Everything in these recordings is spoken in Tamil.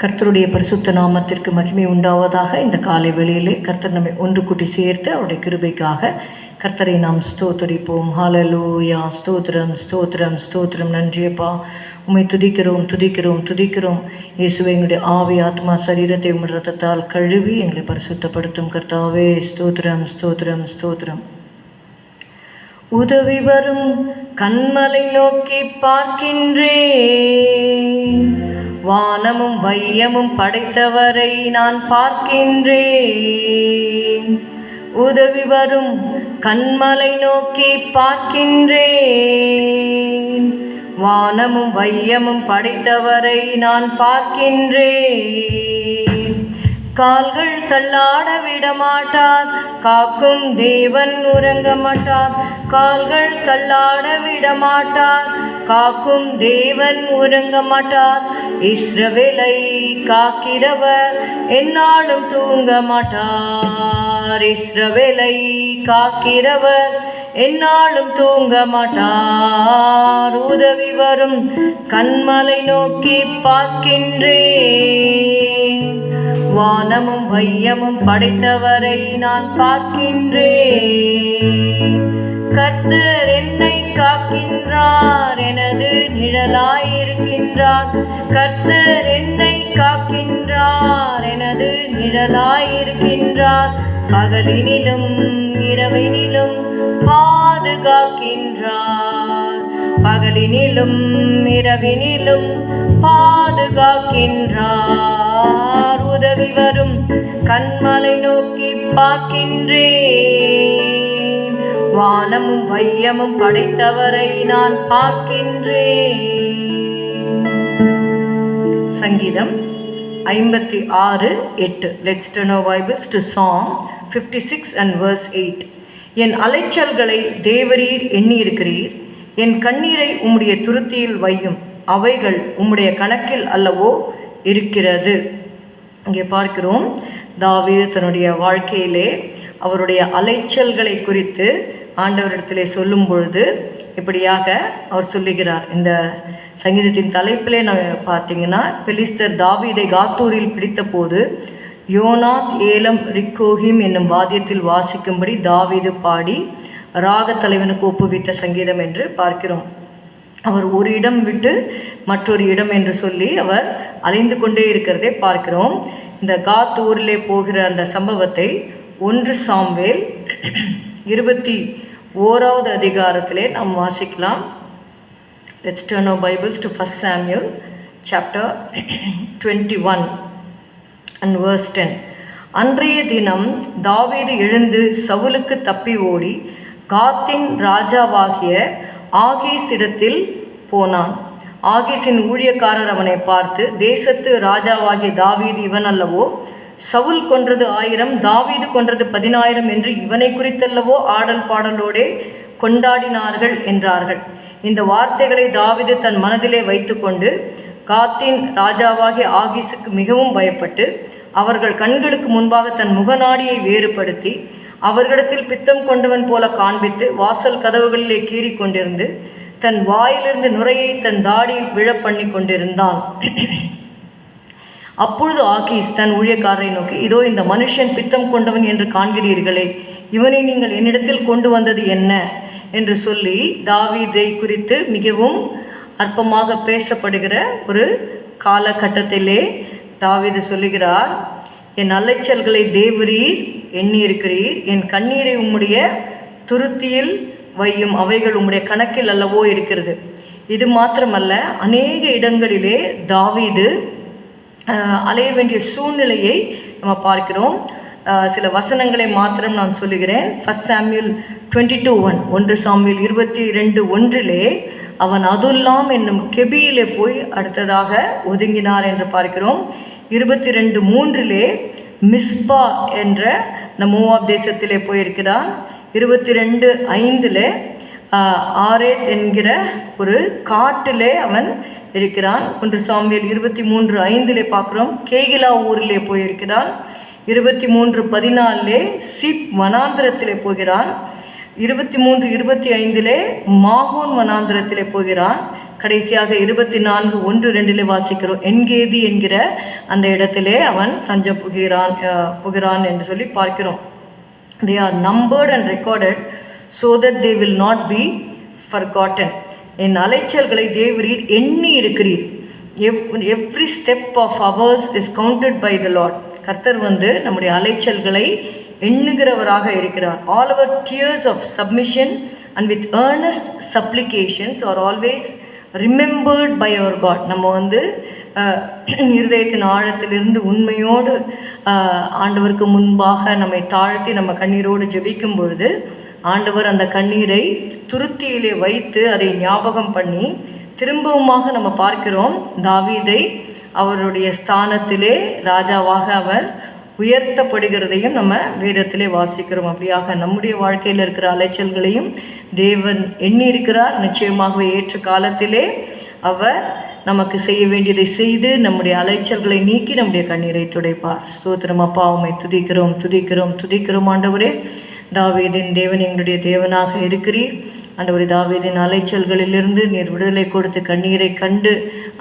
கர்த்தருடைய பரிசுத்த நாமத்திற்கு மகிமை உண்டாவதாக இந்த காலை வேளையிலே கர்த்தர் நம்மை ஒன்று கூட்டி சேர்த்து அவருடைய கிருபைக்காக கர்த்தரை நாம் ஸ்தோத்தரிப்போம். ஹாலலூயா ஸ்தோத்திரம் ஸ்தோத்திரம் ஸ்தோத்திரம். நன்றியப்பா உமை துதிக்கிறோம் துதிக்கிறோம் துதிக்கிறோம். இயேசுவை எங்களுடைய ஆவி ஆத்மா சரீரத்தை உம் ரத்தத்தால் கழுவி எங்களை பரிசுத்தப்படுத்தும் கர்த்தாவே. ஸ்தோத்திரம் ஸ்தோத்திரம் ஸ்தோத்திரம். உதவி வரும் கண்மலை நோக்கி பார்க்கின்றேன். வானமும் வையமும் படைத்தவரை நான் பார்க்கின்றேன். உதவி வரும் கண்மலை நோக்கி பார்க்கின்றேன். வானமும் வையமும் படைத்தவரை நான் பார்க்கின்றேன். கால்கள் தள்ளாட விடமாட்டார் காக்கும் தேவன் உறங்க மாட்டார் கால்கள் தள்ளாட விட மாட்டார் காக்கும் தேவன் உறங்க மாட்டார் இஸ்ரவேலை காக்கிறவர் என்னாலும் தூங்க மாட்டார் இஸ்ரவேலை காக்கிறவர் என்னாலும் தூங்க மாட்டார் உதவி வரும் கண்மலை நோக்கி பார்க்கின்றேன். வானமும் வையமும் படைத்தவரை நான் பார்க்கின்றேன். கர்த்தர் என்னை காக்கின்றார் எனது நிழலாயிருக்கின்றார். கர்த்தர் என்னை காக்கின்றார் எனது நிழலாயிருக்கின்றார். பகலினிலும் இரவினிலும் பாதுகாக்கின்றார். பகலினிலும் இரவினிலும் பாதுகாக்கின்றார். உதவி வரும் கண்மலை நோக்கி பார்க்கின்றேன். வானமும் வையமும் படைத்தவரை நான் பார்க்கின்றேன். சங்கீதம் ஐம்பத்தி ஆறு எட்டு. Let's turn Bibles to song fifty six and verse eight என் அலைச்சல்களை தேவரீர் எண்ணியிருக்கிறீர். என் கண்ணீரை உம்முடைய துருத்தியில் வையும். அவைகள் உம்முடைய கணக்கில் அல்லவோ இருக்கிறது. இங்கே பார்க்கிறோம். தாவீது தன்னுடைய வாழ்க்கையிலே அவருடைய அலைச்சல்களை குறித்து ஆண்டவரிடத்திலே சொல்லும் பொழுது இப்படியாக அவர் சொல்லுகிறார். இந்த சங்கீதத்தின் தலைப்பிலே நான் பார்த்தீங்கன்னா பெலிஸ்தர் தாவீதை காத்தூரில் பிடித்தபோது யோனாத் ஏலம் ரிக்கோஹிம் என்னும் வாத்தியத்தில் வாசிக்கும்படி தாவீது பாடி ராக தலைவனுக்கு ஒப்புவித்த சங்கீதம் என்று பார்க்கிறோம். அவர் ஒரு இடம் விட்டு மற்றொரு இடம் என்று சொல்லி அவர் அலைந்து கொண்டே இருக்கிறதை பார்க்கிறோம். இந்த காத் ஊரிலே போகிற அந்த சம்பவத்தை ஒன்று சாம்வேல் இருபத்தி ஓராவது அதிகாரத்திலே நாம் வாசிக்கலாம். Let's turn our Bibles to first Samuel chapter twenty one and verse ten அன்றைய தினம் தாவீது எழுந்து சவுலுக்கு தப்பி ஓடி காத்தின் ராஜாவாகிய ஆகீஸிடத்தில் போனான். ஆகீஸின் ஊழியக்காரர் அவனை பார்த்து தேசத்து ராஜாவாகிய தாவீது இவன் அல்லவோ சவுல் கொன்றது ஆயிரம் தாவீது கொன்றது பதினாயிரம் என்று இவனை குறித்தல்லவோ ஆடல் பாடலோடே கொண்டாடினார்கள்? என்றார்கள். இந்த வார்த்தைகளை தாவீது தன் மனதிலே வைத்துக்கொண்டு காத்தின் ராஜாவாகிய ஆகீஸுக்கு மிகவும் பயப்பட்டு அவர்கள் கண்களுக்கு முன்பாக தன் முகநாடியை வேறுபடுத்தி அவர்களிடத்தில் பித்தம் கொண்டவன் போல காண்பித்து வாசல் கதவுகளிலே கீறி கொண்டிருந்து தன் வாயிலிருந்து நுரையை தன் தாடியில் விழ பண்ணி கொண்டிருந்தான். அப்பொழுது ஆகீஸ் தன் ஊழியக்காரரை நோக்கி இதோ இந்த மனுஷன் பித்தம் கொண்டவன் என்று காண்கிறீர்களே இவனை நீங்கள் என்னிடத்தில் கொண்டு வந்தது என்ன? என்று சொல்லி தாவீதை குறித்து மிகவும் அற்பமாக பேசப்படுகிற ஒரு காலகட்டத்திலே தாவீது சொல்லுகிறார் என் அலைச்சல்களை தேவரீர் எண்ணியிருக்கிறீர். என் கண்ணீரை உம்முடைய துருத்தியில் வையும் அவைகள் உம்முடைய கணக்கில் அல்லவோ இருக்கிறது. இது மாத்திரமல்ல அநேக இடங்களிலே தாவீது அலைய வேண்டிய சூழ்நிலையை நம்ம பார்க்கிறோம். சில வசனங்களை மாத்திரம் நான் சொல்லுகிறேன். First Samuel twenty two one ஒன்று சாமியில் இருபத்தி ரெண்டு ஒன்றிலே அவன் அதுல்லாம் என்னும் கெபியிலே போய் அடுத்ததாக ஒதுங்கினார் என்று பார்க்கிறோம். இருபத்தி ரெண்டு மூன்றிலே மிஸ்பா என்ற இந்த மூவாப் தேசத்திலே போயிருக்கிறான். இருபத்தி ரெண்டு ஐந்தில் ஆரேத் என்கிற ஒரு காட்டிலே அவன் இருக்கிறான். ஒன்று சாமியல் இருபத்தி மூன்று ஐந்திலே பார்க்குறோம். கேகிலா ஊரிலே போயிருக்கிறான். இருபத்தி மூன்று பதினாலே சீப் வனாந்திரத்திலே போகிறான். இருபத்தி மூன்று இருபத்தி ஐந்திலே மாகோன் வனாந்திரத்திலே போகிறான். கடைசியாக இருபத்தி நான்கு ஒன்று ரெண்டிலே வாசிக்கிறோம். என்கேதி என்கிற அந்த இடத்திலே அவன் தஞ்சம் புகிறான் புகிறான் என்று சொல்லி பார்க்கிறோம். They are and recorded recorded that they will not be be gotten என் அலைச்சல்களை தேவரீர் எண்ணி இருக்கிறீர். எவ் every step of ours is counted by the Lord கர்த்தர் வந்து நம்முடைய அலைச்சல்களை எண்ணுகிறவராக இருக்கிறார். All our tears of submission and with earnest supplications are always remembered by our God நம்ம வந்து இருதயத்தின் ஆழத்திலிருந்து உண்மையோடு ஆண்டவருக்கு முன்பாக நம்மை தாழ்த்தி நம்ம கண்ணீரோடு ஜெபிக்கும் பொழுது ஆண்டவர் அந்த கண்ணீரை துருத்தியிலே வைத்து அதை ஞாபகம் பண்ணி திரும்பவுமாக நம்ம பார்க்கிறோம் தாவீதை அவருடைய ஸ்தானத்திலே ராஜாவாக அவர் உயர்த்தப்படுகிறதையும் நம்ம வேதத்திலே வாசிக்கிறோம். அப்படியாக நம்முடைய வாழ்க்கையில் இருக்கிற அலைச்சல்களையும் தேவன் எண்ணி இருக்கிறார் நிச்சயமாகவே ஏற்ற காலத்திலே அவர் நமக்கு செய்ய வேண்டியதை செய்து நம்முடைய அலைச்சல்களை நீக்கி நம்முடைய கண்ணீரை துடைப்பார். ஸ்தோத்திரம் அப்பா உமை துதிக்கிறோம் துதிக்கிறோம் துதிக்கிறோம் ஆண்டவரே. தாவீதின் தேவன் எங்களுடைய தேவனாக இருக்கிறீர். ஆண்டவரே தாவீதின் அலைச்சல்களிலிருந்து நீர் விடுதலை கொடுத்து கண்ணீரை கண்டு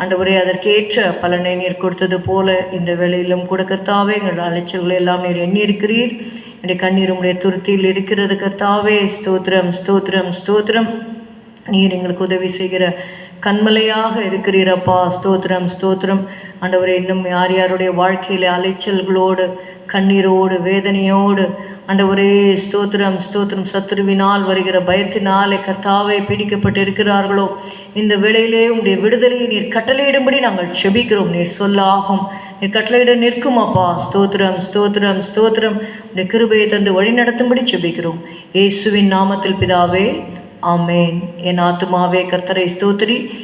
ஆண்டவரே அதற்கேற்ற பலனை நீர் கொடுத்தது போல இந்த வேளையிலும் கூட கர்த்தாவே எங்கள் அலைச்சல்களை எல்லாம் நீர் எண்ணியிருக்கிறீர். என்னுடைய கண்ணீர் உடைய துருத்தியில் இருக்கிறது கர்த்தாவே. ஸ்தோத்திரம் ஸ்தோத்திரம் ஸ்தோத்திரம். நீர் எங்களுக்கு உதவி செய்கிற கண்மலையாக இருக்கிறீரப்பா ஸ்தோத்திரம் ஸ்தோத்திரம். ஆண்டவரே இன்னும் யார் யாருடைய வாழ்க்கையில் அலைச்சல்களோடு கண்ணீரோடு வேதனையோடு அந்த ஒரே ஸ்தோத்திரம் ஸ்தோத்திரம். சத்துருவினால் வருகிற பயத்தினாலே கர்த்தாவை பிடிக்கப்பட்டு இருக்கிறார்களோ இந்த வேளையிலே உங்களுடைய விடுதலையை நீர் கட்டளையிடும்படி நாங்கள் செபிக்கிறோம். நீர் சொல்லாகும். நீர் கட்டளையிட நிற்கும் அப்பா. ஸ்தோத்திரம் ஸ்தோத்திரம் ஸ்தோத்திரம். உடைய கிருபையை தந்து வழி நடத்தும்படி செபிக்கிறோம். இயேசுவின் நாமத்தில் பிதாவே ஆமேன். என் ஆத்துமாவே கர்த்தரை ஸ்தோத்திரி.